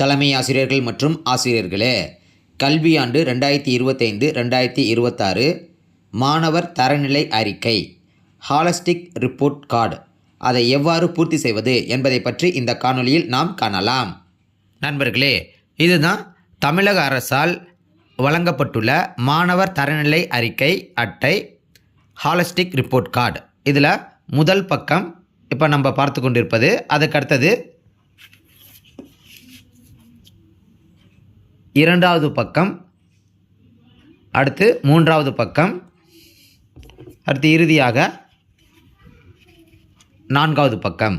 தலைமை ஆசிரியர்கள் மற்றும் ஆசிரியர்களே கல்வியாண்டு ரெண்டாயிரத்தி இருபத்தைந்து ரெண்டாயிரத்தி இருபத்தாறு மாணவர் தரநிலை அறிக்கை ஹாலஸ்டிக் ரிப்போர்ட் கார்டு. அதை எவ்வாறு பூர்த்தி செய்வது என்பதை பற்றி இந்த காணொளியில் நாம் காணலாம். நண்பர்களே இதுதான் தமிழக அரசால் வழங்கப்பட்டுள்ள மாணவர் தரநிலை அறிக்கை அட்டை ஹாலஸ்டிக் ரிப்போர்ட் கார்டு. இதில் முதல் பக்கம் இப்போ நம்ம பார்த்து கொண்டிருப்பது அதுக்கு அடுத்தது இரண்டாவது பக்கம். அடுத்து மூன்றாவது பக்கம். அடுத்து இறுதியாக நான்காவது பக்கம்.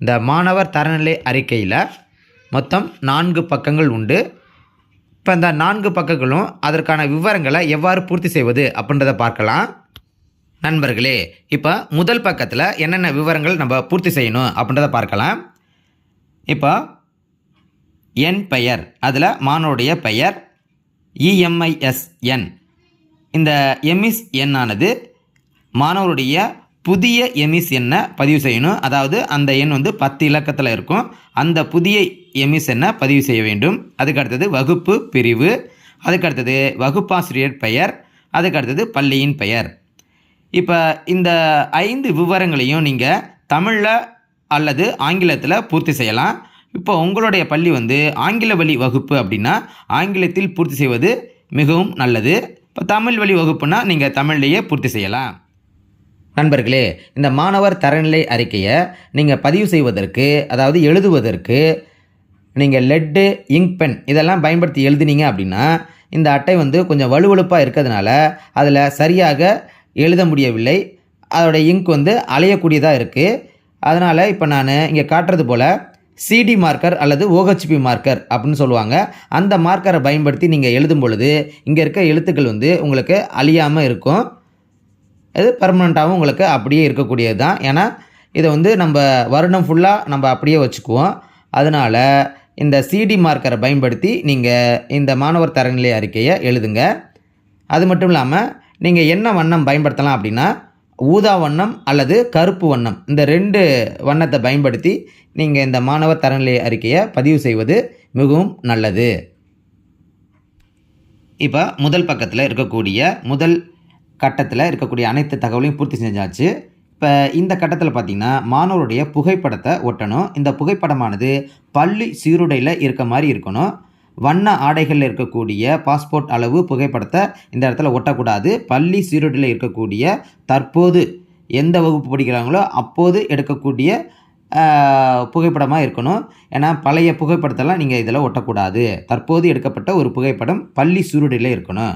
இந்த மாணவர் தரநிலை அறிக்கையில் மொத்தம் நான்கு பக்கங்கள் உண்டு. இப்போ இந்த நான்கு பக்கங்களும் அதற்கான விவரங்களை எவ்வாறு பூர்த்தி செய்வது அப்படின்றத பார்க்கலாம். நண்பர்களே இப்போ முதல் பக்கத்தில் என்னென்ன விவரங்கள் நம்ம பூர்த்தி செய்யணும் அப்படின்றத பார்க்கலாம். இப்போ என் பெயர் அதில் மாணவருடைய பெயர் இஎம்ஐஎஸ்என் இந்த எம்இஸ் எண்ணானது மாணவருடைய புதிய எம்இஸ் எண்ணை பதிவு செய்யணும். அதாவது அந்த எண் வந்து பத்து இலக்கத்தில் இருக்கும். அந்த புதிய எம்இஸ் எண்ணை பதிவு செய்ய வேண்டும். அதுக்கு அடுத்தது வகுப்பு பிரிவு. அதுக்கு அடுத்தது வகுப்பாசிரியர் பெயர். அதுக்கு அடுத்தது பள்ளியின் பெயர். இப்போ இந்த ஐந்து விவரங்களையும் நீங்கள் தமிழில் அல்லது ஆங்கிலத்தில் பூர்த்தி செய்யலாம். இப்போ உங்களுடைய பள்ளி வந்து ஆங்கில வழி வகுப்பு அப்படின்னா ஆங்கிலத்தில் பூர்த்தி செய்வது மிகவும் நல்லது. இப்போ தமிழ் வழி வகுப்புனா நீங்கள் தமிழ்லேயே பூர்த்தி செய்யலாம். நண்பர்களே இந்த மாணவர் தரநிலை அறிக்கையை நீங்கள் பதிவு செய்வதற்கு அதாவது எழுதுவதற்கு நீங்கள் லெட்டு இங்க் பென் இதெல்லாம் பயன்படுத்தி எழுதுனீங்க அப்படின்னா இந்த அட்டை வந்து கொஞ்சம் வலுவழுப்பாக இருக்கிறதுனால அதில் சரியாக எழுத முடியவில்லை. அதோட இங்க் வந்து அலையக்கூடியதாக இருக்குது அதனால் இப்போ நான் இங்கே காட்டுறது போல் சிடி மார்க்கர் அல்லது ஓஹெச்பி மார்க்கர் அப்படின்னு சொல்லுவாங்க. அந்த மார்க்கரை பயன்படுத்தி நீங்கள் எழுதும் பொழுது இங்கே இருக்க எழுத்துக்கள் வந்து உங்களுக்கு அழியாமல் இருக்கும். இது பர்மனண்ட்டாகவும் உங்களுக்கு அப்படியே இருக்கக்கூடியது தான். ஏன்னா இதை வந்து நம்ம வருடம் ஃபுல்லாக நம்ம அப்படியே வச்சுக்குவோம். அதனால் இந்த சிடி மார்க்கரை பயன்படுத்தி நீங்கள் இந்த மாணவர் தரநிலை அறிக்கையை எழுதுங்க. அது மட்டும் இல்லாமல் நீங்கள் என்ன வண்ணம் பயன்படுத்தலாம் அப்படின்னா ஊதா வண்ணம் அல்லது கருப்பு வண்ணம். இந்த ரெண்டு வண்ணத்தை பயன்படுத்தி நீங்கள் இந்த மாணவர் தரநிலை அறிக்கையை பதிவு செய்வது மிகவும் நல்லது. இப்போ முதல் பக்கத்தில் இருக்கக்கூடிய முதல் கட்டத்தில் இருக்கக்கூடிய அனைத்து தகவலையும் பூர்த்தி செஞ்சாச்சு. இப்போ இந்த கட்டத்தில் பார்த்திங்கன்னா மாணவருடைய புகைப்படத்தை ஒட்டணும். இந்த புகைப்படமானது பள்ளி சீருடையில் இருக்க மாதிரி இருக்கணும். வண்ண ஆடைகளில் இருக்கக்கூடிய பாஸ்போர்ட் அளவு புகைப்படத்தை இந்த இடத்துல ஒட்டக்கூடாது. பள்ளி சீருடையில் இருக்கக்கூடிய தற்போது எந்த வகுப்பு படிக்கிறாங்களோ அப்போது எடுக்கக்கூடிய புகைப்படமாக இருக்கணும். ஏன்னா பழைய புகைப்படத்தெல்லாம் நீங்கள் இதில் ஒட்டக்கூடாது. தற்போது எடுக்கப்பட்ட ஒரு புகைப்படம் பள்ளி சீருடையில் இருக்கணும்.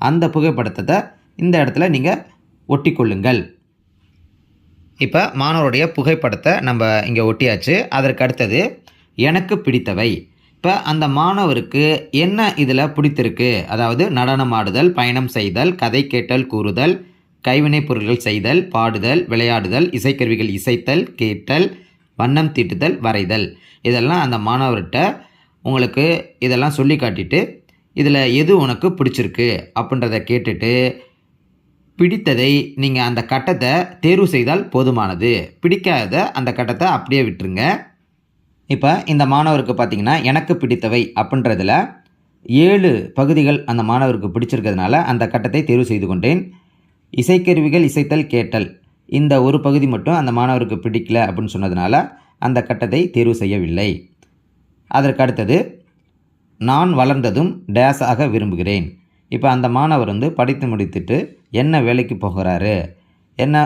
அந்த புகைப்படத்தை இந்த இடத்துல நீங்கள் ஒட்டிக்கொள்ளுங்கள். இப்போ மாணவருடைய புகைப்படத்தை நம்ம இங்கே ஒட்டியாச்சு. அதற்கு அடுத்தது எனக்கு பிடித்தவை. இப்போ அந்த மாணவருக்கு என்ன இதில் பிடித்திருக்கு? அதாவது நடனம் ஆடுதல் பயணம் செய்தல் கதை கேட்டல் கூறுதல் கைவினைப் பொருட்கள் செய்தல் பாடுதல் விளையாடுதல் இசைக்கருவிகள் இசைத்தல் கேட்டல் வண்ணம் தீட்டுதல் வரைதல். இதெல்லாம் அந்த மாணவர்கிட்ட உங்களுக்கு இதெல்லாம் சொல்லி காட்டிட்டு இதில் எது உனக்கு பிடிச்சிருக்கு அப்படின்றத கேட்டுட்டு பிடித்ததை நீங்கள் அந்த கட்டத்தை தேர்வு செய்தால் போதுமானது. பிடிக்காத அந்த கட்டத்தை அப்படியே விட்டுருங்க. இப்போ இந்த மாணவருக்கு பார்த்திங்கன்னா எனக்கு பிடித்தவை அப்படின்றதில் ஏழு பகுதிகள் அந்த மாணவருக்கு பிடிச்சிருக்கிறதுனால அந்த கட்டத்தை தேர்வு செய்து கொண்டேன். இசைக்கருவிகள் இசைத்தல் கேட்டல் இந்த ஒரு பகுதி மட்டும் அந்த மாணவருக்கு பிடிக்கல அப்படின்னு சொன்னதுனால அந்த கட்டத்தை தேர்வு செய்யவில்லை. அதற்கு அடுத்தது நான் வளர்ந்ததும் டேஸாக விரும்புகிறேன். இப்போ அந்த மாணவர் வந்து படித்து முடித்துட்டு என்ன வேலைக்கு போகிறாரு? என்ன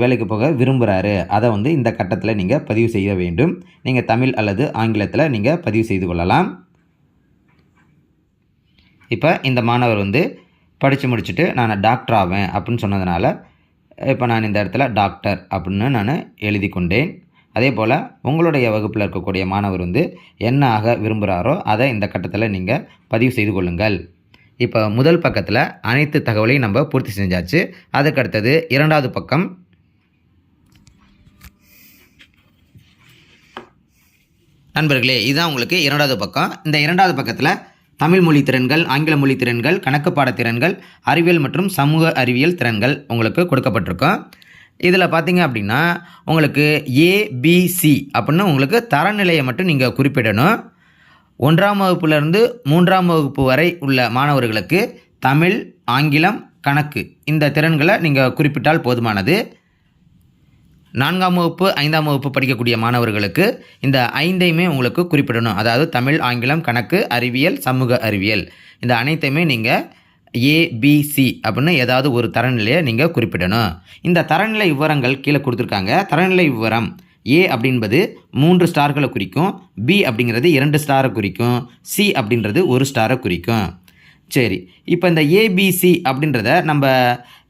வேலைக்கு போக விரும்புகிறாரு அதை வந்து இந்த கட்டத்தில் நீங்கள் பதிவு செய்ய வேண்டும். நீங்கள் தமிழ் அல்லது ஆங்கிலத்தில் நீங்கள் பதிவு செய்து கொள்ளலாம். இப்போ இந்த மாணவர் வந்து படித்து முடிச்சுட்டு நான் டாக்டர் ஆவேன் அப்படின்னு சொன்னதுனால இப்போ நான் இந்த இடத்துல டாக்டர் அப்படின்னு நான் எழுதி கொண்டேன். அதே போல் உங்களுடைய வகுப்பில் இருக்கக்கூடிய மாணவர் வந்து என்ன ஆக விரும்புகிறாரோ அதை இந்த கட்டத்தில் நீங்கள் பதிவு செய்து கொள்ளுங்கள். இப்போ முதல் பக்கத்தில் அனைத்து தகவலையும் நம்ம பூர்த்தி செஞ்சாச்சு. அதுக்கடுத்தது இரண்டாவது பக்கம். நண்பர்களே இதுதான் உங்களுக்கு இரண்டாவது பக்கம். இந்த இரண்டாவது பக்கத்தில் தமிழ் மொழி திறன்கள் ஆங்கில மொழி திறன்கள் கணக்கு பாட திறன்கள் அறிவியல் மற்றும் சமூக அறிவியல் திறன்கள் உங்களுக்கு கொடுக்கப்பட்டிருக்கும். இதில் பார்த்தீங்க அப்படின்னா உங்களுக்கு ஏபிசி அப்படின்னு உங்களுக்கு தரநிலையை மட்டும் நீங்கள் குறிப்பிடணும். ஒன்றாம் வகுப்பிலிருந்து மூன்றாம் வகுப்பு வரை உள்ள மாணவர்களுக்கு தமிழ் ஆங்கிலம் கணக்கு இந்த திறன்களை நீங்கள் குறிப்பிட்டால் போதுமானது. நான்காம் வகுப்பு ஐந்தாம் வகுப்பு படிக்கக்கூடிய மாணவர்களுக்கு இந்த ஐந்தையுமே உங்களுக்கு குறிப்பிடணும். அதாவது தமிழ் ஆங்கிலம் கணக்கு அறிவியல் சமூக அறிவியல். இந்த அனைத்தையுமே நீங்கள் ஏபிசி அப்படின்னு ஏதாவது ஒரு தரநிலையை நீங்கள் குறிப்பிடணும். இந்த தரநிலை விவரங்கள் கீழே கொடுத்துருக்காங்க. தரநிலை விவரம். ஏ அப்படின்பது மூன்று ஸ்டார்களை குறிக்கும் பி அப்படிங்கிறது இரண்டு ஸ்டாரை குறிக்கும் சி அப்படின்றது ஒரு ஸ்டாரை குறிக்கும். சரி இப்போ இந்த ஏபிசி அப்படின்றத நம்ம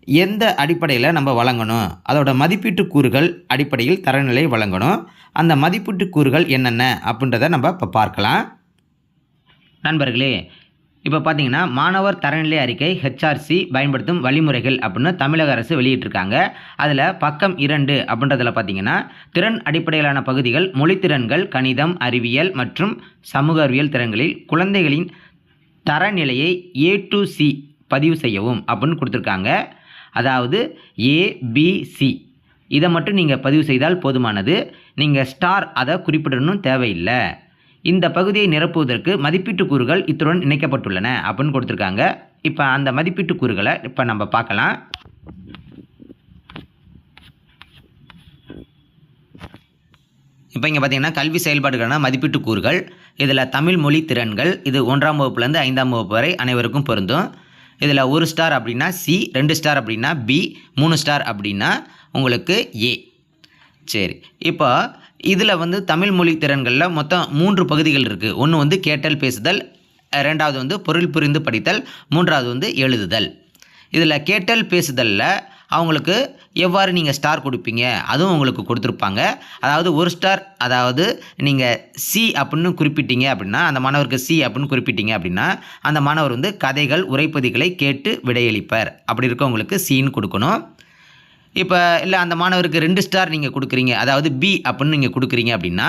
எந்த அடிப்படையில் நம்ம வழங்கணும்? அதோட மதிப்பீட்டு கூறுகள் அடிப்படையில் தரநிலை வழங்கணும். அந்த மதிப்பீட்டு கூறுகள் என்னென்ன அப்படின்றத நம்ம இப்போ பார்க்கலாம். நண்பர்களே இப்போ பார்த்தீங்கன்னா மாணவர் தரநிலை அறிக்கை ஹெச்ஆர்சி பயன்படுத்தும் வழிமுறைகள் அப்படின்னு தமிழக அரசு வெளியிட்டிருக்காங்க. அதில் பக்கம் இரண்டு அப்படின்றதில் பார்த்தீங்கன்னா திறன் அடிப்படையிலான பகுதிகள் மொழித்திறன்கள் கணிதம் அறிவியல் மற்றும் சமூக அறிவியல் திறன்களில் குழந்தைகளின் தரநிலையை ஏ டு சி பதிவு செய்யவும் அப்படின்னு கொடுத்துருக்காங்க. அதாவது ஏபிசி இதை மட்டும் நீங்கள் பதிவு செய்தால் போதுமானது. நீங்கள் ஸ்டார் அதை குறிப்பிடணும் தேவையில்லை. இந்த பகுதியை நிரப்புவதற்கு மதிப்பீட்டு கூறுகள் இத்துடன் இணைக்கப்பட்டுள்ளன அப்படின்னு கொடுத்துருக்காங்க. இப்போ அந்த மதிப்பீட்டு கூறுகளை இப்போ நம்ம பார்க்கலாம். இப்போ இங்கே பார்த்தீங்கன்னா கல்வி செயல்பாடுகளான மதிப்பீட்டு கூறுகள் இதில் தமிழ் மொழி திறன்கள் இது ஒன்றாம் வகுப்புலேருந்து ஐந்தாம் வகுப்பு வரை அனைவருக்கும் பொருந்தும். இதில் ஒரு ஸ்டார் அப்படின்னா சி ரெண்டு ஸ்டார் அப்படின்னா பி மூணு ஸ்டார் அப்படின்னா உங்களுக்கு ஏ. சரி இப்போ இதில் வந்து தமிழ் மொழி திறன்களில் மொத்தம் மூன்று பகுதிகள் இருக்குது ஒன்று வந்து கேட்டல் பேசுதல் ரெண்டாவது வந்து பொருள் புரிந்து படித்தல் மூன்றாவது வந்து எழுதுதல். இதில் கேட்டல் பேசுதலில் அவங்களுக்கு எவ்வாறு நீங்கள் ஸ்டார் கொடுப்பீங்க? அதுவும் உங்களுக்கு கொடுத்துருப்பாங்க. அதாவது ஒரு ஸ்டார் அதாவது நீங்கள் சி அப்படின்னு குறிப்பிட்டீங்க அப்படின்னா அந்த மாணவருக்கு சி அப்படின்னு குறிப்பிட்டீங்க அப்படின்னா அந்த மாணவர் வந்து கதைகள் உரைப்பதிகளை கேட்டு விடையளிப்பார். அப்படி இருக்கவங்களுக்கு சின்னு கொடுக்கணும். இப்போ இல்லை அந்த மாணவருக்கு ரெண்டு ஸ்டார் நீங்கள் கொடுக்குறீங்க. அதாவது பி அப்படின்னு நீங்கள் கொடுக்குறீங்க அப்படின்னா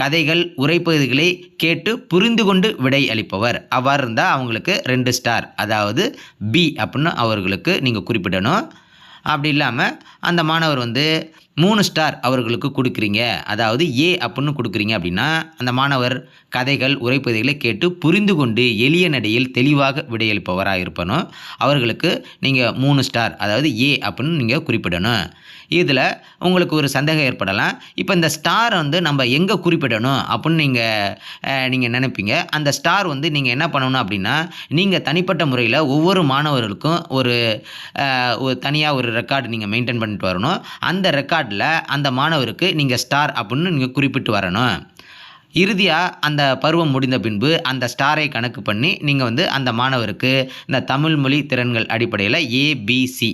கதைகள் உரைப்பகுதிகளை கேட்டு புரிந்து கொண்டு விடை அளிப்பவர். அவ்வாறு இருந்தால் அவங்களுக்கு ரெண்டு ஸ்டார் அதாவது பி அப்படின்னு அவர்களுக்கு நீங்கள் குறிப்பிடணும். அப்படி இல்லாமல் அந்த மாணவர் வந்து மூணு ஸ்டார் அவர்களுக்கு கொடுக்குறீங்க. அதாவது ஏ அப்படின்னு கொடுக்குறீங்க அப்படின்னா அந்த மாணவர் கதைகள் உரைப்பதிகளை கேட்டு புரிந்து கொண்டு எளிய நடையில் தெளிவாக விடையளிப்பவராக இருப்பணும் அவர்களுக்கு நீங்கள் மூணு ஸ்டார் அதாவது ஏ அப்படின்னு நீங்கள் குறிப்பிடணும். இதில் உங்களுக்கு ஒரு சந்தேகம் ஏற்படலாம். இப்போ இந்த ஸ்டார் வந்து நம்ம எங்கே குறிப்பிடணும் அப்படின்னு நீங்கள் நீங்கள் நினைப்பீங்க. அந்த ஸ்டார் வந்து நீங்கள் என்ன பண்ணணும் அப்படின்னா நீங்கள் தனிப்பட்ட முறையில் ஒவ்வொரு மாணவர்களுக்கும் ஒரு தனியாக ஒரு தனியாக ஒரு ரெக்கார்டு நீங்கள் மெயின்டைன் பண்ணிட்டு வரணும். அந்த ரெக்கார்டில் அந்த மாணவருக்கு நீங்கள் ஸ்டார் அப்படின்னு நீங்கள் குறிப்பிட்டு வரணும். இறுதியாக அந்த பருவம் முடிந்த பின்பு அந்த ஸ்டாரை கணக்கு பண்ணி நீங்கள் வந்து அந்த மாணவருக்கு இந்த தமிழ் மொழி திறன்கள் அடிப்படையில் ஏபிசி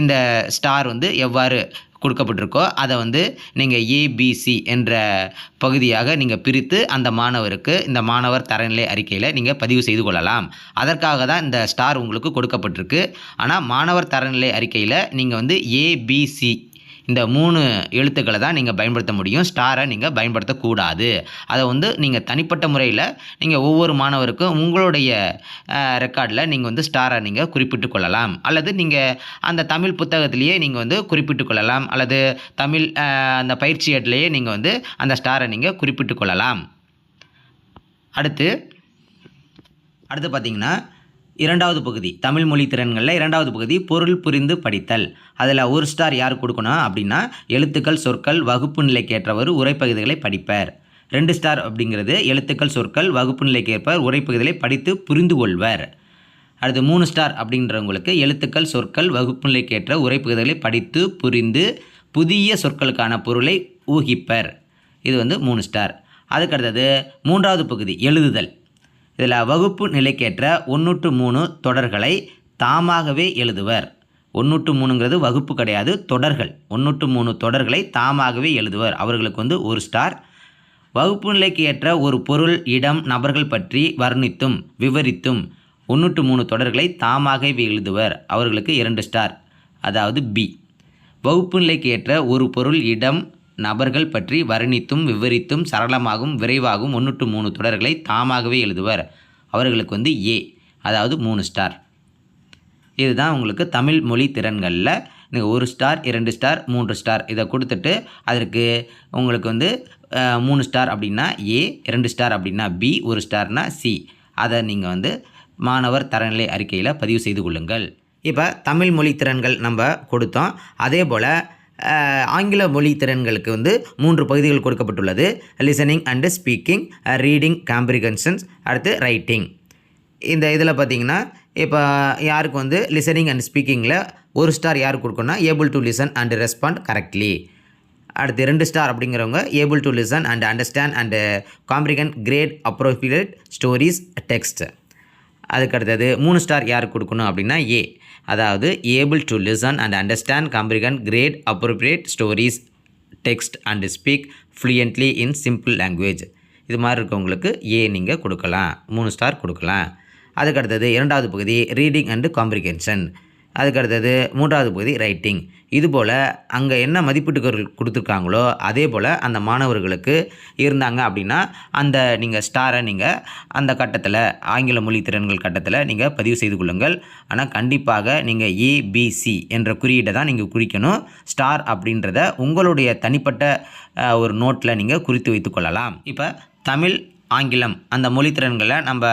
இந்த ஸ்டார் வந்து எவ்வாறு கொடுக்கப்பட்டிருக்கோ அதை வந்து நீங்கள் ஏபிசி என்ற பகுதியாக நீங்கள் பிரித்து அந்த மாணவருக்கு இந்த மாணவர் தரநிலை அறிக்கையில் நீங்கள் பதிவு செய்து கொள்ளலாம். அதற்காக தான் இந்த ஸ்டார் உங்களுக்கு கொடுக்கப்பட்டிருக்கு. ஆனால் மாணவர் தரநிலை அறிக்கையில் நீங்கள் வந்து ஏபிசி இந்த மூணு எழுத்துக்களை தான் நீங்கள் பயன்படுத்த முடியும். ஸ்டாரை நீங்கள் பயன்படுத்தக்கூடாது. அதை வந்து நீங்கள் தனிப்பட்ட முறையில் நீங்கள் ஒவ்வொரு மாணவருக்கும் உங்களுடைய ரெக்கார்டில் நீங்கள் வந்து ஸ்டாரை நீங்கள் குறிப்பிட்டு கொள்ளலாம். அல்லது நீங்கள் அந்த தமிழ் புத்தகத்திலேயே நீங்கள் வந்து குறிப்பிட்டு கொள்ளலாம். அல்லது தமிழ் அந்த பயிற்சி ஏட்லேயே நீங்கள் வந்து அந்த ஸ்டாரை நீங்கள் குறிப்பிட்டு கொள்ளலாம். அடுத்து அடுத்து பார்த்தீங்கன்னா இரண்டாவது பகுதி தமிழ் மொழி திறன்களில் இரண்டாவது பகுதி பொருள் புரிந்து படித்தல். அதில் ஒரு ஸ்டார் யார் கொடுக்கணும் அப்படின்னா எழுத்துக்கள் சொற்கள் வகுப்பு நிலைக்கேற்றவர் உரைப்பகுதிகளை படிப்பர். ரெண்டு ஸ்டார் அப்படிங்கிறது எழுத்துக்கள் சொற்கள் வகுப்பு நிலைக்கேற்பவர் உரைப்பகுதிகளை படித்து புரிந்து கொள்வர். அடுத்து மூணு ஸ்டார் அப்படின்றவங்களுக்கு எழுத்துக்கள் சொற்கள் வகுப்பு நிலைக்கேற்ற உரைப்பகுதிகளை படித்து புரிந்து புதிய சொற்களுக்கான பொருளை ஊகிப்பர். இது வந்து மூணு ஸ்டார் அதுக்கு அடுத்தது மூன்றாவது பகுதி எழுதுதல். இதில் வகுப்பு நிலைக்கேற்ற ஒன்றுட்டு மூணு தொடர்களை தாமாகவே எழுதுவர். ஒன்றுட்டு மூணுங்கிறது வகுப்பு கிடையாது தொடர்கள். ஒன்றுட்டு மூணு தொடர்களை தாமாகவே எழுதுவர். அவர்களுக்கு வந்து ஒரு ஸ்டார் வகுப்பு நிலைக்கு ஏற்ற ஒரு பொருள் இடம் நபர்கள் பற்றி வர்ணித்தும் விவரித்தும் ஒன்றுட்டு மூணு தொடர்களை தாமாகவே எழுதுவர். அவர்களுக்கு இரண்டு ஸ்டார் அதாவது பி வகுப்பு நிலைக்கு ஏற்ற ஒரு பொருள் இடம் நபர்கள் பற்றி வர்ணித்தும் விவரித்தும் சரளமாகவும் விரைவாகவும் ஒன்று மூணு தொடர்களை தாமாகவே எழுதுவர். அவர்களுக்கு வந்து ஏ அதாவது மூணு ஸ்டார் இதுதான் உங்களுக்கு தமிழ் மொழி திறன்களில் நீங்கள் ஒரு ஸ்டார் இரண்டு ஸ்டார் மூன்று ஸ்டார் இதை கொடுத்துட்டு அதற்கு உங்களுக்கு வந்து மூணு ஸ்டார் அப்படின்னா ஏ ரெண்டு ஸ்டார் அப்படின்னா பி ஒரு ஸ்டார்னா சி. அதை நீங்கள் வந்து மாணவர் தரநிலை அறிக்கையில் பதிவு செய்து கொள்ளுங்கள். இப்போ தமிழ் மொழி திறன்கள் நம்ம கொடுத்தோம். அதே போல் ஆங்கில மொழி திறன்களுக்கு வந்து மூன்று பகுதிகள் கொடுக்கப்பட்டுள்ளது. Listening and speaking reading comprehensions அடுத்து ரைட்டிங் இந்த இதில் பார்த்தீங்கன்னா இப்போ யாருக்கு வந்து லிசனிங் அண்ட் ஸ்பீக்கிங்கில் ஒரு ஸ்டார் யார் கொடுக்கணும்னா able to listen and respond correctly அடுத்து ரெண்டு ஸ்டார் அப்படிங்கிறவங்க able to listen and understand and comprehend grade appropriate stories text அதுக்கு அடுத்தது மூணு ஸ்டார் யாருக்கு கொடுக்கணும் அப்படின்னா ஏ அதாவது able to listen and understand comprehend grade appropriate stories text and speak fluently in simple language இது மாதிரி இருக்கவங்களுக்கு ஏ நீங்கள் கொடுக்கலாம் மூணு ஸ்டார் கொடுக்கலாம். அதுக்கு அடுத்தது இரண்டாவது பகுதி ரீடிங் அண்டு காம்ப்ரிகென்ஷன் அதுக்கு அடுத்தது மூன்றாவது பகுதி ரைட்டிங் இதுபோல் அங்கே என்ன மதிப்பீட்டுகள் கொடுத்துருக்காங்களோ அதே போல் அந்த மாணவர்களுக்கு இருந்தாங்க அப்படின்னா அந்த நீங்கள் ஸ்டாரை நீங்கள் அந்த கட்டத்தில் ஆங்கில மொழி திறன்கள் கட்டத்தில் நீங்கள் பதிவு செய்து கொள்ளுங்கள். ஆனால் கண்டிப்பாக நீங்கள் ஏபிசி என்ற குறியீட்டை தான் நீங்கள் குறிக்கணும். ஸ்டார் அப்படின்றத உங்களுடைய தனிப்பட்ட ஒரு நோட்டில் நீங்கள் குறித்து வைத்து கொள்ளலாம். இப்போ தமிழ் ஆங்கிலம் அந்த மொழித்திறன்களை நம்ம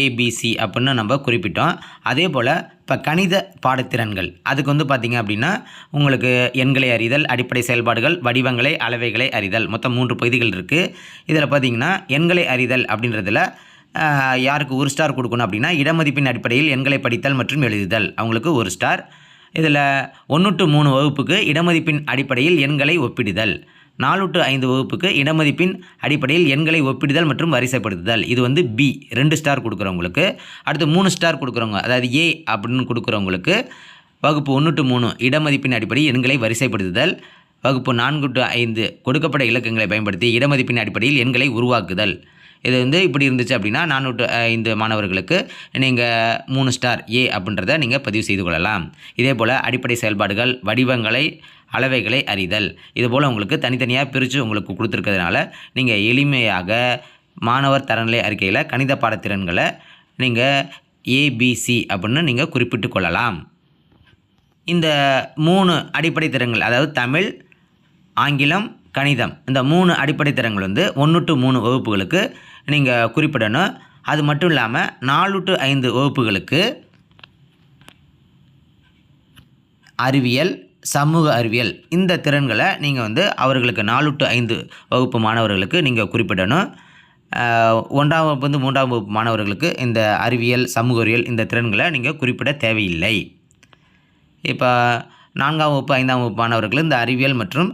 ஏபிசி அப்படின்னு நம்ம குறிப்பிட்டோம். அதே போல் இப்போ கணித பாடத்திறன்கள். அதுக்கு வந்து பார்த்திங்க அப்படின்னா உங்களுக்கு எண்களை அறிதல் அடிப்படை செயல்பாடுகள் வடிவங்களை அளவைகளை அறிதல். மொத்தம் மூன்று பகுதிகள் இருக்குது இதில் பார்த்திங்கன்னா எண்களை அறிதல் அப்படின்றதில் யாருக்கு ஒரு ஸ்டார் கொடுக்கணும் அப்படின்னா இடமதிப்பின் அடிப்படையில் எண்களை படித்தல் மற்றும் எழுதுதல். அவங்களுக்கு ஒரு ஸ்டார் இதில் ஒன்று டு மூணு வகுப்புக்கு இடமதிப்பின் அடிப்படையில் எண்களை ஒப்பிடுதல். நாலு டு ஐந்து வகுப்புக்கு இடமதிப்பின் அடிப்படையில் எண்களை ஒப்பிடுதல் மற்றும் வரிசைப்படுத்துதல். இது வந்து பி ரெண்டு ஸ்டார் கொடுக்குறவங்களுக்கு. அடுத்து மூணு ஸ்டார் கொடுக்குறவங்க அதாவது ஏ அப்படின்னு கொடுக்குறவங்களுக்கு. வகுப்பு ஒன்று டு மூணு இடமதிப்பின் அடிப்படையில் எண்களை வரிசைப்படுத்துதல். வகுப்பு நான்கு டு ஐந்து கொடுக்கப்பட்ட இலக்கங்களை பயன்படுத்தி இடமதிப்பின் அடிப்படையில் எண்களை உருவாக்குதல். இது வந்து இப்படி இருந்துச்சு அப்படின்னா நானூற்று ஐந்து மாணவர்களுக்கு நீங்கள் மூணு ஸ்டார் ஏ அப்படின்றத நீங்கள் பதிவு செய்து கொள்ளலாம். இதே போல் அடிப்படை செயல்பாடுகள் வடிவங்களை அளவைகளை அறிதல். இதுபோல் உங்களுக்கு தனித்தனியாக பிரித்து உங்களுக்கு கொடுத்துருக்கிறதுனால நீங்கள் எளிமையாக மாணவர் தரநிலை அறிக்கையில் கணித பாடத்திறன்களை நீங்கள் ஏபிசி அப்படின்னு நீங்கள் குறிப்பிட்டு கொள்ளலாம். இந்த மூணு அடிப்படை திறன்கள் அதாவது தமிழ் ஆங்கிலம் கணிதம் இந்த மூணு அடிப்படை திறன்கள் வந்து ஒன்று டு மூணு வகுப்புகளுக்கு நீங்கள் குறிப்பிடணும். அது மட்டும் இல்லாமல் நாலு டு ஐந்து வகுப்புகளுக்கு அறிவியல் சமூக அறிவியல். இந்த திறன்களை நீங்கள் வந்து அவர்களுக்கு நாலு டு ஐந்து வகுப்பு மாணவர்களுக்கு நீங்கள் குறிப்பிடணும். ஒன்றாம் வகுப்பு வந்து மூன்றாம் வகுப்பு மாணவர்களுக்கு இந்த அறிவியல் சமூக அறிவியல் இந்த திறன்களை நீங்கள் குறிப்பிட தேவையில்லை. இப்போ நான்காம் வகுப்பு ஐந்தாம் வகுப்பு மாணவர்கள் இந்த அறிவியல் மற்றும்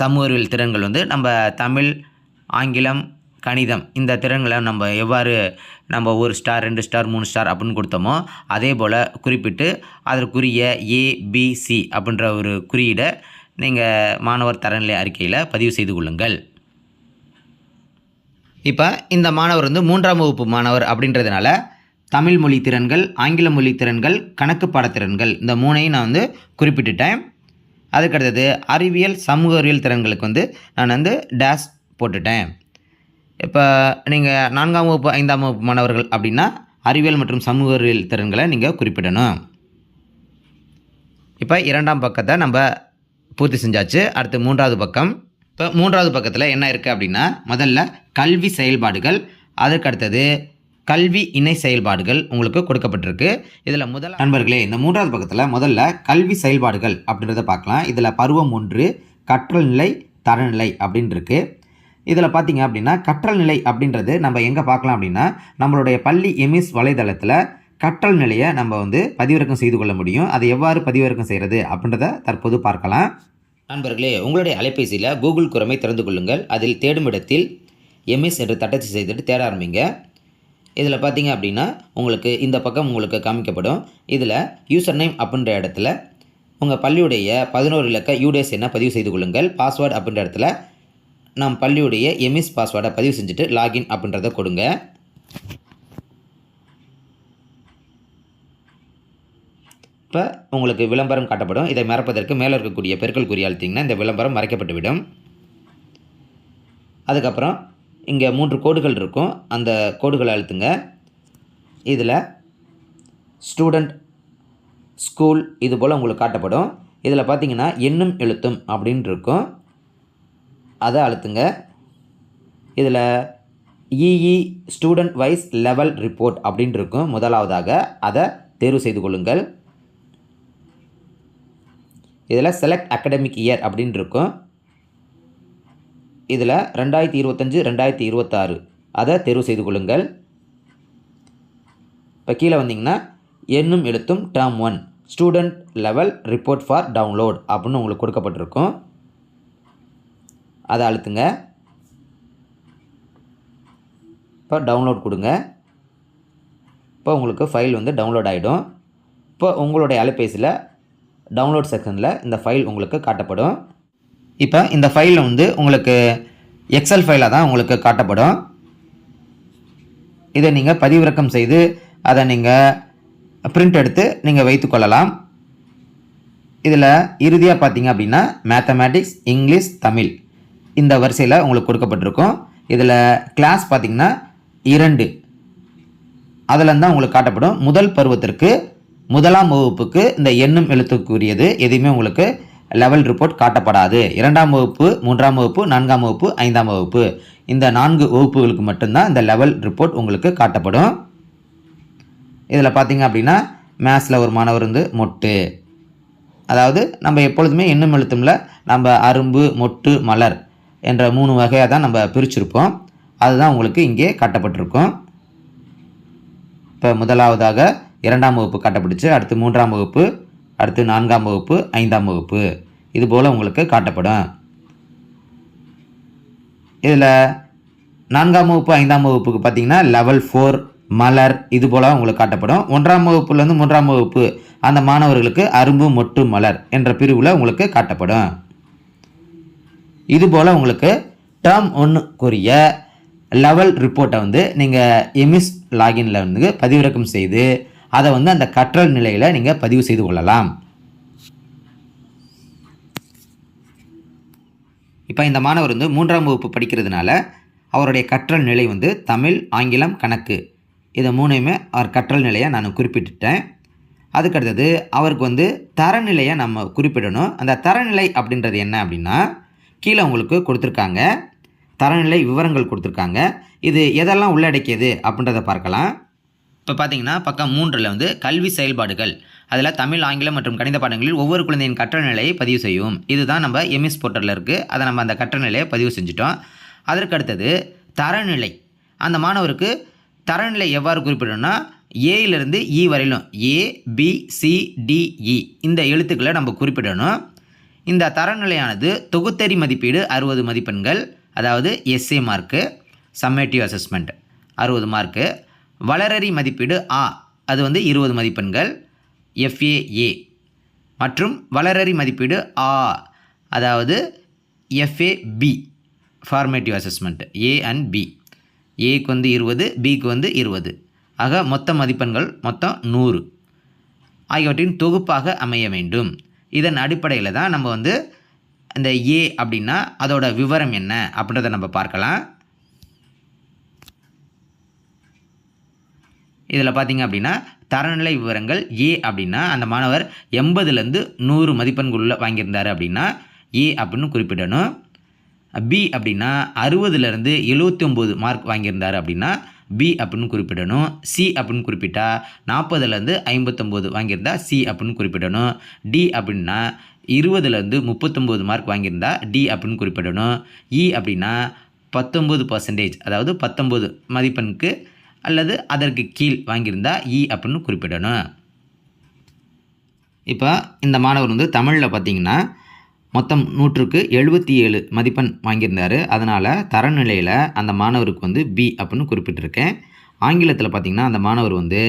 சமூக அறிவியல் திறன்கள் வந்து நம்ம தமிழ் ஆங்கிலம் கணிதம். இந்த திறன்களை நம்ம எவ்வாறு நம்ம ஒரு ஸ்டார் ரெண்டு ஸ்டார் மூணு ஸ்டார் அப்படின்னு கொடுத்தோமோ அதே போல் குறிப்பிட்டு அதற்குரிய ஏபிசி அப்படின்ற ஒரு குறியீடை நீங்கள் மாணவர் தரநிலை அறிக்கையில் பதிவு செய்து கொள்ளுங்கள். இப்போ இந்த மாணவர் வந்து மூன்றாம் வகுப்பு மாணவர் அப்படின்றதுனால தமிழ் மொழி திறன்கள் ஆங்கில மொழி திறன்கள் கணக்கு பாடத்திறன்கள் இந்த மூணையும் நான் வந்து குறிப்பிட்டுட்டேன். அதுக்கடுத்தது அறிவியல் சமூக அறிவியல் திறன்களுக்கு வந்து நான் வந்து டேஷ் போட்டுட்டேன். இப்போ நீங்கள் நான்காம் வகுப்பு ஐந்தாம் வகுப்பு மாணவர்கள் அப்படின்னா அறிவியல் மற்றும் சமூக அறிவியல் திறன்களை நீங்கள் குறிப்பிடணும். இப்போ இரண்டாம் பக்கத்தை நம்ம பூர்த்தி செஞ்சாச்சு. அடுத்து மூன்றாவது பக்கம். இப்போ மூன்றாவது பக்கத்தில் என்ன இருக்குது அப்படின்னா முதல்ல கல்வி செயல்பாடுகள் அதற்கு அடுத்தது கல்வி இணை செயல்பாடுகள் உங்களுக்கு கொடுக்கப்பட்டிருக்கு. இதில் முதல் நண்பர்களே இந்த மூன்றாவது பக்கத்தில் முதல்ல கல்வி செயல்பாடுகள் அப்படின்றத பார்க்கலாம். இதில் பருவம் ஒன்று கற்றல் நிலை தரநிலை அப்படின்னு இருக்குது இதில் பார்த்தீங்க அப்படின்னா கற்றல் நிலை அப்படின்றது நம்ம எங்கே பார்க்கலாம் அப்படின்னா நம்மளுடைய பள்ளி எமிஸ் வலைதளத்தில் கற்றல் நிலையை நம்ம வந்து பதிவிறக்கம் செய்து கொள்ள முடியும். அதை எவ்வாறு பதிவிறக்கம் செய்கிறது அப்படின்றத தற்போது பார்க்கலாம். நண்பர்களே உங்களுடைய அலைபேசியில் கூகுள் குரமை திறந்து கொள்ளுங்கள். அதில் தேடும் இடத்தில் எம்எஸ் என்று தட்டச்சு செய்துட்டு தேட ஆரம்பிங்க. இதில் பார்த்தீங்க அப்படின்னா உங்களுக்கு இந்த பக்கம் உங்களுக்கு காமிக்கப்படும். இதில் யூசர் நேம் அப்படின்ற இடத்துல உங்கள் பள்ளியுடைய பதினோரு இலக்க யூடிஎஸ் என்ன பதிவு செய்து கொள்ளுங்கள். பாஸ்வேர்டு அப்படின்ற இடத்துல நம் பள்ளியுடைய எம்எஸ் பாஸ்வேர்டை பதிவு செஞ்சுட்டு லாகின் அப்படின்றத கொடுங்க. இப்போ உங்களுக்கு விளம்பரம் காட்டப்படும். இதை மறப்பதற்கு மேலே இருக்கக்கூடிய பெருக்கல் குறி அழுத்திங்கன்னா இந்த விளம்பரம் மறைக்கப்பட்டுவிடும். அதுக்கப்புறம் இங்கே மூன்று கோடுகள் இருக்கும். அந்த கோடுகளை அழுத்துங்க. இதில் ஸ்டூடெண்ட் ஸ்கூல் இது போல் உங்களுக்கு காட்டப்படும். இதில் பார்த்தீங்கன்னா எண்ணும் எழுத்தும் அப்படின்னு இருக்கும். அதை அழுத்துங்க. இதில் EE student wise level report அப்படின்னு இருக்கும். முதலாவதாக அதை தேர்வு செய்து கொள்ளுங்கள். இதில் செலக்ட் அகடமிக் இயர் அப்படின்னு இருக்கும். இதில் ரெண்டாயிரத்தி இருபத்தஞ்சு ரெண்டாயிரத்தி இருபத்தாறு அதை தேர்வு செய்து கொள்ளுங்கள். இப்போ கீழே வந்தீங்கன்னா எண்ணும் எழுத்தும் term one student level report for download அப்படின்னு உங்களுக்கு கொடுக்கப்பட்டிருக்கும். அதை அழுத்துங்க. இப்போ டவுன்லோட் கொடுங்க. இப்போ உங்களுக்கு ஃபைல் வந்து டவுன்லோட் ஆகிடும் இப்போ உங்களுடைய அலைபேசியில் டவுன்லோட் செக்ஷனில் இந்த ஃபைல் உங்களுக்கு காட்டப்படும். இப்போ இந்த ஃபைலில் வந்து உங்களுக்கு எக்ஸல் ஃபைலாக தான் உங்களுக்கு காட்டப்படும். இதை நீங்கள் பதிவிறக்கம் செய்து அதை நீங்கள் பிரிண்ட் எடுத்து நீங்கள் வைத்துக்கொள்ளலாம் இதில் இறுதியாக பார்த்தீங்க அப்படின்னா மேத்தமேட்டிக்ஸ் இங்கிலீஷ் தமிழ். இந்த வரிசையில் உங்களுக்கு கொடுக்கப்பட்டிருக்கும். இதில் கிளாஸ் பார்த்திங்கன்னா இரண்டு. அதில் தான் உங்களுக்கு காட்டப்படும். முதல் பருவத்திற்கு முதலாம் வகுப்புக்கு இந்த எண்ணும் எழுத்துக்குரியது. எதுவுமே உங்களுக்கு லெவல் ரிப்போர்ட் காட்டப்படாது. இரண்டாம் வகுப்பு மூன்றாம் வகுப்பு நான்காம் வகுப்பு ஐந்தாம் வகுப்பு. இந்த நான்கு வகுப்புகளுக்கு மட்டும்தான் இந்த லெவல் ரிப்போர்ட் உங்களுக்கு காட்டப்படும். இதில் பார்த்தீங்க அப்படின்னா மேத்ஸில் ஒரு மாணவர் வந்து மொட்டு. அதாவது நம்ம எப்பொழுதுமே எண்ணும் எழுத்தும்ல நம்ம அரும்பு மொட்டு மலர். என்ற மூணு வகையாக தான் நம்ம பிரிச்சிருப்போம். அதுதான் உங்களுக்கு இங்கே காட்டப்பட்டிருக்கும். இப்போ முதலாவதாக இரண்டாம் வகுப்பு காட்டப்பட்டுச்சு. அடுத்து மூன்றாம் வகுப்பு அடுத்து நான்காம் வகுப்பு ஐந்தாம் வகுப்பு. இது போல் உங்களுக்கு காட்டப்படும். இதில் நான்காம் வகுப்பு ஐந்தாம் வகுப்புக்கு பார்த்தீங்கன்னா லெவல் ஃபோர் மலர் இது போல் உங்களுக்கு காட்டப்படும். ஒன்றாம் வகுப்புலேருந்து மூன்றாம் வகுப்பு அந்த மாணவர்களுக்கு அரும்பு மொட்டு மலர் என்ற பிரிவில் உங்களுக்கு காட்டப்படும். இதுபோல் உங்களுக்கு டேர்ம் ஒன்றுக்குரிய லெவல் ரிப்போர்ட்டை வந்து நீங்கள் எமிஸ் லாகின்ல வந்து பதிவிறக்கம் செய்து அதை வந்து அந்த கற்றல் நிலையில் நீங்கள் பதிவு செய்து கொள்ளலாம். இப்போ இந்த மாணவர் வந்து மூன்றாம் வகுப்பு படிக்கிறதுனால அவருடைய கற்றல் நிலை வந்து தமிழ் ஆங்கிலம் கணக்கு இதை மூணையுமே அவர் கற்றல் நிலையை நான் குறிப்பிட்டுட்டேன். அதுக்கடுத்தது அவருக்கு வந்து தரநிலையை நம்ம குறிப்பிடணும். அந்த தரநிலை அப்படின்றது என்ன அப்படின்னா கீழே உங்களுக்கு கொடுத்துருக்காங்க. தரநிலை விவரங்கள் கொடுத்துருக்காங்க. இது எதெல்லாம் உள்ளடக்கியது அப்படின்றத பார்க்கலாம். இப்போ பார்த்தீங்கன்னா பக்கம் மூன்றில் வந்து கல்வி செயல்பாடுகள். அதில் தமிழ் ஆங்கிலம் மற்றும் கணித பாடங்களில் ஒவ்வொரு குழந்தையின் கற்ற நிலையை பதிவு செய்யும். இதுதான் நம்ம எம்எஸ் போர்ட்டலில் இருக்குது அதை நம்ம அந்த கற்ற நிலையை பதிவு செஞ்சுட்டோம். அதற்கு அடுத்தது தரநிலை. அந்த மாணவருக்கு தரநிலை எவ்வாறு குறிப்பிடணும்னா ஏயிலிருந்து இ e வரையிலும் ஏ பி சி டிஇ இந்த எழுத்துக்களை நம்ம குறிப்பிடணும். இந்த தரநிலையானது தொகுத்தறி மதிப்பீடு அறுபது மதிப்பெண்கள் அதாவது எஸ்ஏ மார்க்கு சம்மேட்டிவ் அசஸ்மெண்ட் அறுபது மார்க்கு வளரறி மதிப்பீடு ஆ அது வந்து இருபது மதிப்பெண்கள் எஃப்ஏஏ மற்றும் வளரறி மதிப்பீடு ஆ அதாவது FAB formative assessment A and B ஏக்கு வந்து இருபது பிக்கு வந்து இருபது. ஆக மொத்த மதிப்பெண்கள் மொத்தம் நூறு. ஆகியவற்றின் தொகுப்பாக அமைய வேண்டும். இதன் அடிப்படையில் தான் நம்ம வந்து இந்த ஏ அப்படின்னா அதோட விவரம் என்ன அப்படின்றத நம்ம பார்க்கலாம். இதில் பார்த்தீங்க அப்படின்னா தரநிலை விவரங்கள் ஏ அப்படின்னா அந்த மாணவர் எண்பதுலேருந்து நூறு மதிப்பெண்குள்ளே வாங்கியிருந்தார் அப்படின்னா ஏ அப்படின்னு குறிப்பிடணும். பி அப்படின்னா அறுபதுலேருந்து எழுபத்தி ஒம்பது மார்க் வாங்கியிருந்தார் அப்படின்னா பி அப்படின்னு குறிப்பிடணும். சி அப்படின்னு குறிப்பிட்டா நாற்பதுலேருந்து ஐம்பத்தொம்போது வாங்கியிருந்தா சி அப்படின்னு குறிப்பிடணும். டி அப்படின்னா இருபதுலேருந்து முப்பத்தொம்போது மார்க் வாங்கியிருந்தா டி அப்படின்னு குறிப்பிடணும். E இ அப்படின்னா பத்தொம்பது பர்சன்டேஜ் அதாவது பத்தொம்பது மதிப்பெண்ணுக்கு அல்லது அதற்கு கீழ் வாங்கியிருந்தா e இ அப்படின்னு குறிப்பிடணும். இப்போ இந்த மாணவர் வந்து தமிழில் பார்த்தீங்கன்னா மொத்தம் நூற்றுக்கு எழுபத்தி ஏழு மதிப்பெண் வாங்கியிருந்தார். அதனால் தரநிலையில் அந்த மாணவருக்கு வந்து பி அப்படின்னு குறிப்பிட்டிருக்கேன். ஆங்கிலத்தில் பார்த்திங்கன்னா அந்த மாணவர் வந்து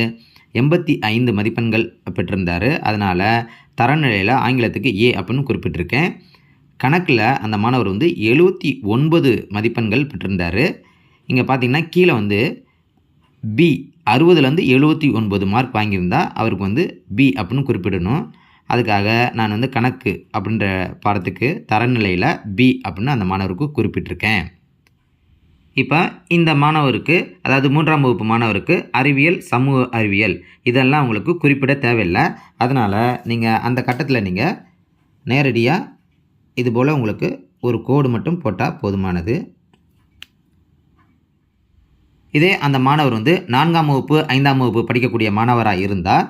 எண்பத்தி ஐந்து மதிப்பெண்கள் பெற்றிருந்தார். அதனால் தரநிலையில் ஆங்கிலத்துக்கு ஏ அப்படின்னு குறிப்பிட்டிருக்கேன். கணக்கில் அந்த மாணவர் வந்து எழுபத்தி ஒன்பது மதிப்பெண்கள் பெற்றிருந்தார். இங்கே பார்த்தீங்கன்னா கீழே வந்து பி அறுபதுலேருந்து எழுபத்தி ஒன்பது மார்க் வாங்கியிருந்தால் அவருக்கு வந்து பி அப்படின்னு குறிப்பிடணும். அதுக்காக நான் வந்து கணக்கு அப்படின்ற பாடத்துக்கு தரநிலையில் பி அப்படின்னு அந்த மாணவருக்கு குறிப்பிட்டிருக்கேன். இப்போ இந்த மாணவருக்கு அதாவது மூன்றாம் வகுப்பு மாணவருக்கு அறிவியல் சமூக அறிவியல் இதெல்லாம் உங்களுக்கு குறிப்பிட தேவையில்லை. அதனால் நீங்கள் அந்த கட்டத்தில் நீங்கள் நேரடியாக இது போல் உங்களுக்கு ஒரு கோடு மட்டும் போட்டால் போதுமானது. இதே அந்த மாணவர் வந்து நான்காம் வகுப்பு ஐந்தாம் வகுப்பு படிக்கக்கூடிய மாணவராக இருந்தால்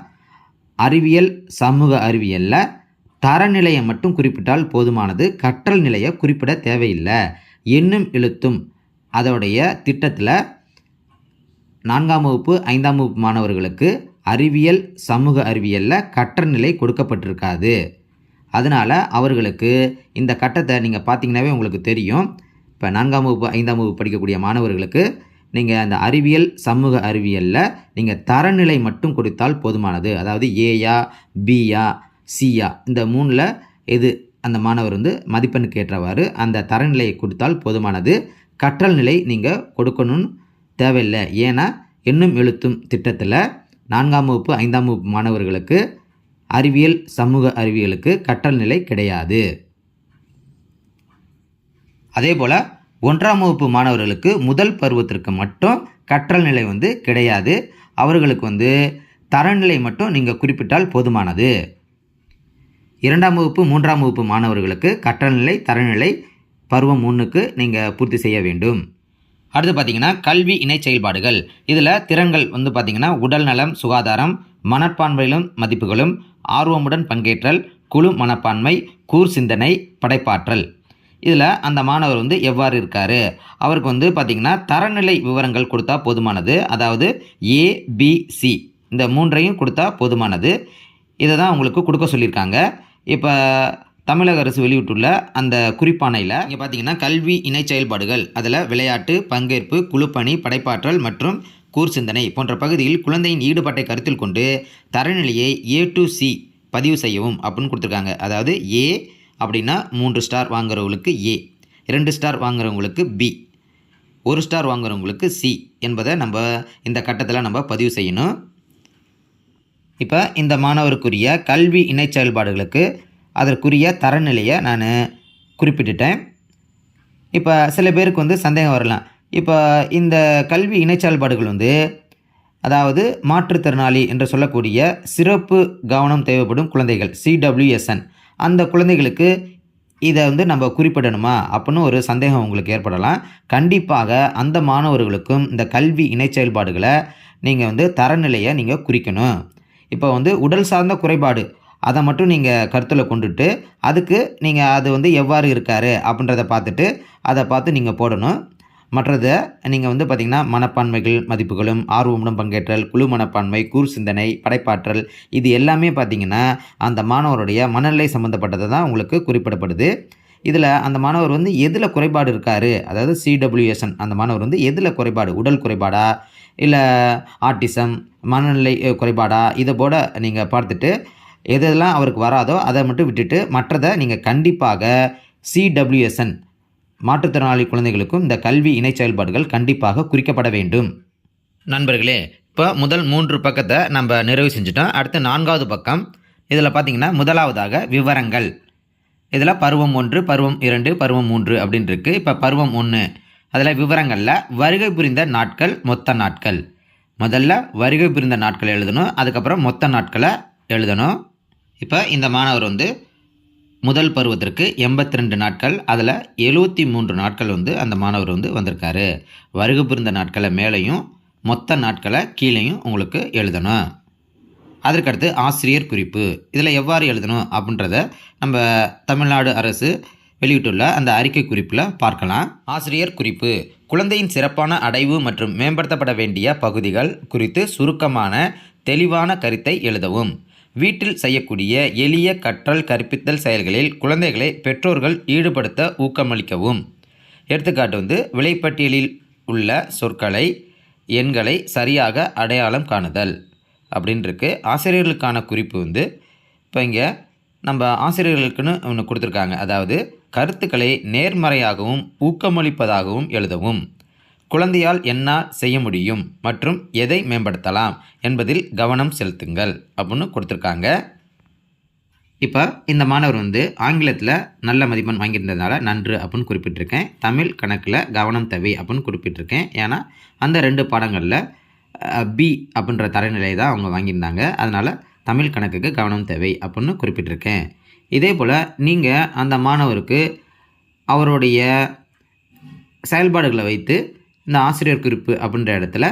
அறிவியல் சமூக அறிவியலில். தரநிலையை மட்டும் குறிப்பிட்டால் போதுமானது. கற்றல் நிலையை குறிப்பிட தேவையில்லை. எண்ணும் எழுத்தும் அதோடைய திட்டத்தில் நான்காம் வகுப்பு ஐந்தாம் வகுப்பு மாணவர்களுக்கு அறிவியல் சமூக அறிவியலில் கற்றல் நிலை கொடுக்கப்பட்டிருக்காது. அதனால் அவர்களுக்கு இந்த கட்டத்தை நீங்கள் பார்த்தீங்கன்னாவே உங்களுக்கு தெரியும். இப்போ நான்காம் வகுப்பு ஐந்தாம் வகுப்பு படிக்கக்கூடிய மாணவர்களுக்கு நீங்கள் அந்த அறிவியல் சமூக அறிவியலில் நீங்கள் தரநிலை மட்டும் கொடுத்தால் போதுமானது. அதாவது ஏயா பியா சியா இந்த மூணில் எது அந்த மாணவர் வந்து மதிப்பெண்ணுக்கு ஏற்றவாறு அந்த தரநிலையை கொடுத்தால் போதுமானது. கற்றல் நிலை நீங்கள் கொடுக்கணும்னு தேவையில்லை. ஏன்னா எண்ணும் எழுத்தும் திட்டத்தில் நான்காம் வகுப்பு ஐந்தாம் வகுப்பு மாணவர்களுக்கு அறிவியல் சமூக அறிவியலுக்கு கற்றல் நிலை கிடையாது. அதே போல் ஒன்றாம் வகுப்பு மாணவர்களுக்கு முதல் பருவத்திற்கு மட்டும் கற்றல் நிலை வந்து கிடையாது. அவர்களுக்கு வந்து தரநிலை மட்டும் நீங்கள் குறிப்பிட்டால் போதுமானது. இரண்டாம் வகுப்பு மூன்றாம் வகுப்பு மாணவர்களுக்கு கற்றல் நிலை தரநிலை பருவம் ஒன்றுக்கு நீங்கள் பூர்த்தி செய்ய வேண்டும். அடுத்து பார்த்தீங்கன்னா கல்வி இணை செயல்பாடுகள். இதில் திறன்கள் வந்து பார்த்திங்கன்னா உடல் நலம் சுகாதாரம் மனப்பான்மையிலும் மதிப்புகளும் ஆர்வமுடன் பங்கேற்றல் குழு மனப்பான்மை கூர் சிந்தனை படைப்பாற்றல். இதில் அந்த மாணவர் வந்து எவ்வாறு இருக்கார்? அவருக்கு வந்து பார்த்திங்கன்னா தரநிலை விவரங்கள் கொடுத்தா போதுமானது. அதாவது ஏபிசி இந்த மூன்றையும் கொடுத்தா போதுமானது. இதை தான் உங்களுக்கு கொடுக்க சொல்லியிருக்காங்க. இப்போ தமிழக அரசு வெளியிட்டுள்ள அந்த குறிப்பானையில் இங்கே பார்த்தீங்கன்னா கல்வி இணை செயல்பாடுகள் அதில் விளையாட்டு பங்கேற்பு குழுப்பணி படைப்பாற்றல் மற்றும் கூர் சிந்தனை போன்ற பகுதியில் குழந்தையின் ஈடுபாட்டை கருத்தில் கொண்டு தரநிலையை ஏ டு சி பதிவு செய்யவும் அப்படின்னு கொடுத்துருக்காங்க. அதாவது ஏ அப்படின்னா மூன்று ஸ்டார் வாங்குறவங்களுக்கு ஏ இரண்டு ஸ்டார் வாங்குறவங்களுக்கு பி ஒரு ஸ்டார் வாங்குறவங்களுக்கு சி என்பதை நம்ம இந்த கட்டத்தில் நம்ம பதிவு செய்யணும். இப்போ இந்த மாணவருக்குரிய கல்வி இணை செயல்பாடுகளுக்கு அதற்குரிய தரநிலையை நான் குறிப்பிட்டுட்டேன். இப்போ சில பேருக்கு வந்து சந்தேகம் வரலாம். இப்போ இந்த கல்வி இணை செயல்பாடுகள் வந்து அதாவது மாற்றுத்திறனாளி என்று சொல்லக்கூடிய சிறப்பு கவனம் தேவைப்படும் குழந்தைகள் சிடபிள்யூஎஸ்என் அந்த குழந்தைகளுக்கு இதை வந்து நம்ம குறிப்பிடணுமா அப்படின்னு ஒரு சந்தேகம் உங்களுக்கு ஏற்படலாம். கண்டிப்பாக அந்த மாணவர்களுக்கும் இந்த கல்வி இணை செயல்பாடுகளை நீங்கள் வந்து தரநிலையை நீங்கள் குறிக்கணும். இப்போ வந்து உடல் சார்ந்த குறைபாடு அதை மட்டும் நீங்கள் கருத்தில் கொண்டுட்டு அதுக்கு நீங்கள் அது வந்து எவ்வாறு இருக்கார் அப்படின்றத பார்த்துட்டு அதை பார்த்து நீங்கள் போடணும். மற்றதை நீங்கள் வந்து பார்த்திங்கன்னா மனப்பான்மைகள் மதிப்புகளும் ஆர்வமுடன் பங்கேற்றல் குழு மனப்பான்மை கூர் சிந்தனை படைப்பாற்றல் இது எல்லாமே பார்த்திங்கன்னா அந்த மாணவருடைய மனநிலை சம்மந்தப்பட்டது தான் உங்களுக்கு குறிப்பிடப்படுது. இதில் அந்த மாணவர் வந்து எதில் குறைபாடு இருக்கார்? அதாவது சிடபிள்யூஎஸ்என் அந்த மாணவர் வந்து எதில் குறைபாடு? உடல் குறைபாடா? இல்லை ஆட்டிசம் மனநிலை குறைபாடா? இதை போட நீங்கள் பார்த்துட்டு எதெல்லாம் அவருக்கு வராதோ அதை மட்டும் விட்டுட்டு மற்றதை நீங்கள் கண்டிப்பாக சிடபிள்யூஎஸ்என் மாற்றுத்திறனாளி குழந்தைகளுக்கும் இந்த கல்வி இணை செயல்பாடுகள் கண்டிப்பாக குறிக்கப்பட வேண்டும். நண்பர்களே இப்போ முதல் மூன்று பக்கத்தை நம்ம நிறைவு செஞ்சுட்டோம். அடுத்து நான்காவது பக்கம். இதில் பார்த்தீங்கன்னா முதலாவதாக விவரங்கள். இதில் பருவம் ஒன்று பருவம் இரண்டு பருவம் மூன்று அப்படின்னு இருக்குது இப்போ பருவம் ஒன்று அதில் விவரங்களில் வருகை புரிந்த நாட்கள் மொத்த நாட்கள். முதல்ல வருகை புரிந்த நாட்களை எழுதணும் அதுக்கப்புறம் மொத்த நாட்களை எழுதணும். இப்போ இந்த மாணவர் வந்து முதல் பருவத்திற்கு எண்பத்தி ரெண்டு நாட்கள் அதில் எழுபத்தி மூன்று நாட்கள் வந்து அந்த மாணவர் வந்து வந்திருக்காரு. வருகை புரிந்த நாட்களை மேலேயும் மொத்த நாட்களை கீழேயும் உங்களுக்கு எழுதணும். அதற்கடுத்து ஆசிரியர் குறிப்பு. இதில் எவ்வாறு எழுதணும் அப்படின்றத நம்ம தமிழ்நாடு அரசு வெளியிட்டுள்ள அந்த அறிக்கை குறிப்பில் பார்க்கலாம். ஆசிரியர் குறிப்பு. குழந்தையின் சிறப்பான அடைவு மற்றும் மேம்படுத்தப்பட வேண்டிய பகுதிகள் குறித்து சுருக்கமான தெளிவான கருத்தை எழுதவும். வீட்டில் செய்யக்கூடிய எளிய கற்றல் கற்பித்தல் செயல்களில் குழந்தைகளை பெற்றோர்கள் ஈடுபடுத்த ஊக்கமளிக்கவும். எடுத்துக்காட்டு வந்து விலைப்பட்டியலில் உள்ள சொற்களை எண்களை சரியாக அடையாளம் காணுதல் அப்படின்ருக்கு. ஆசிரியர்களுக்கான குறிப்பு வந்து இப்போ இங்கே நம்ம ஆசிரியர்களுக்குன்னு ஒன்று கொடுத்துருக்காங்க. அதாவது கருத்துக்களை நேர்மறையாகவும் ஊக்கமளிப்பதாகவும் எழுதவும். குழந்தையால் என்ன செய்ய முடியும் மற்றும் எதை மேம்படுத்தலாம் என்பதில் கவனம் செலுத்துங்கள் அப்படின்னு கொடுத்துருக்காங்க. இப்போ இந்த மாணவர் வந்து ஆங்கிலத்தில் நல்ல மதிப்பெண் வாங்கியிருந்ததுனால நன்று அப்படின்னு குறிப்பிட்டிருக்கேன். தமிழ் கணக்கில் கவனம் தேவை அப்படின்னு குறிப்பிட்டிருக்கேன். ஏன்னா அந்த ரெண்டு பாடங்களில் பி அப்படின்ற தரநிலை தான் அவங்க வாங்கியிருந்தாங்க. அதனால் தமிழ் கணக்குக்கு கவனம் தேவை அப்படின்னு குறிப்பிட்டிருக்கேன். இதே போல் நீங்கள் அந்த மாணவருக்கு அவருடைய செயல்பாடுகளை வைத்து இந்த ஆசிரியர் குறிப்பு அப்படின்ற இடத்துல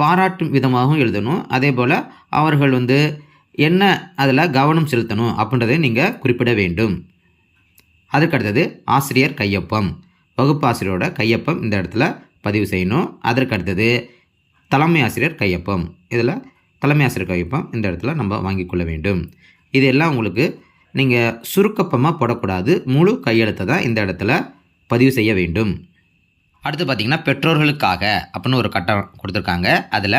பாராட்டும் விதமாகவும் எழுதணும். அதே போல் அவர்கள் வந்து என்ன அதில் கவனம் செலுத்தணும் அப்படின்றதை நீங்கள் குறிப்பிட வேண்டும். அதுக்கடுத்தது ஆசிரியர் கையொப்பம். வகுப்பு ஆசிரியரோட கையொப்பம் இந்த இடத்துல பதிவு செய்யணும். அதற்கு அடுத்தது தலைமை ஆசிரியர் கையொப்பம். இதில் தலைமை ஆசிரியர் கையொப்பம் இந்த இடத்துல நம்ம வாங்கி கொள்ள வேண்டும். இது எல்லாம் உங்களுக்கு நீங்கள் சுருக்கப்பமாக போடக்கூடாது. முழு கையெழுத்தை தான் இந்த இடத்துல பதிவு செய்ய வேண்டும். அடுத்து பார்த்திங்கன்னா பெற்றோர்களுக்காக அப்படின்னு ஒரு கட்டம் கொடுத்துருக்காங்க. அதில்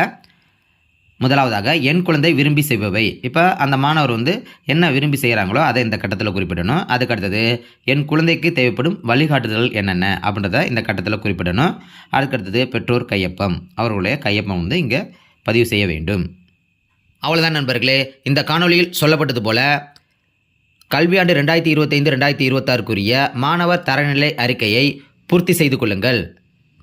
முதலாவதாக என் குழந்தை விரும்பி செய்பவை. இப்போ அந்த மாணவர் வந்து என்ன விரும்பி செய்கிறாங்களோ அதை இந்த கட்டத்தில் குறிப்பிடணும். அதுக்கு அடுத்தது என் குழந்தைக்கு தேவைப்படும் வழிகாட்டுதல் என்னென்ன அப்படின்றத இந்த கட்டத்தில் குறிப்பிடணும். அதுக்கடுத்தது பெற்றோர் கையொப்பம். அவர்களுடைய கையொப்பம் வந்து இங்கே பதிவு செய்ய வேண்டும். அவ்வளோதான் நண்பர்களே. இந்த காணொளியில் சொல்லப்பட்டது போல கல்வியாண்டு ரெண்டாயிரத்தி இருபத்தைந்து ரெண்டாயிரத்தி இருபத்தாறுக்குரிய மாணவர் தரநிலை அறிக்கையை பூர்த்தி செய்து கொள்ளுங்கள்.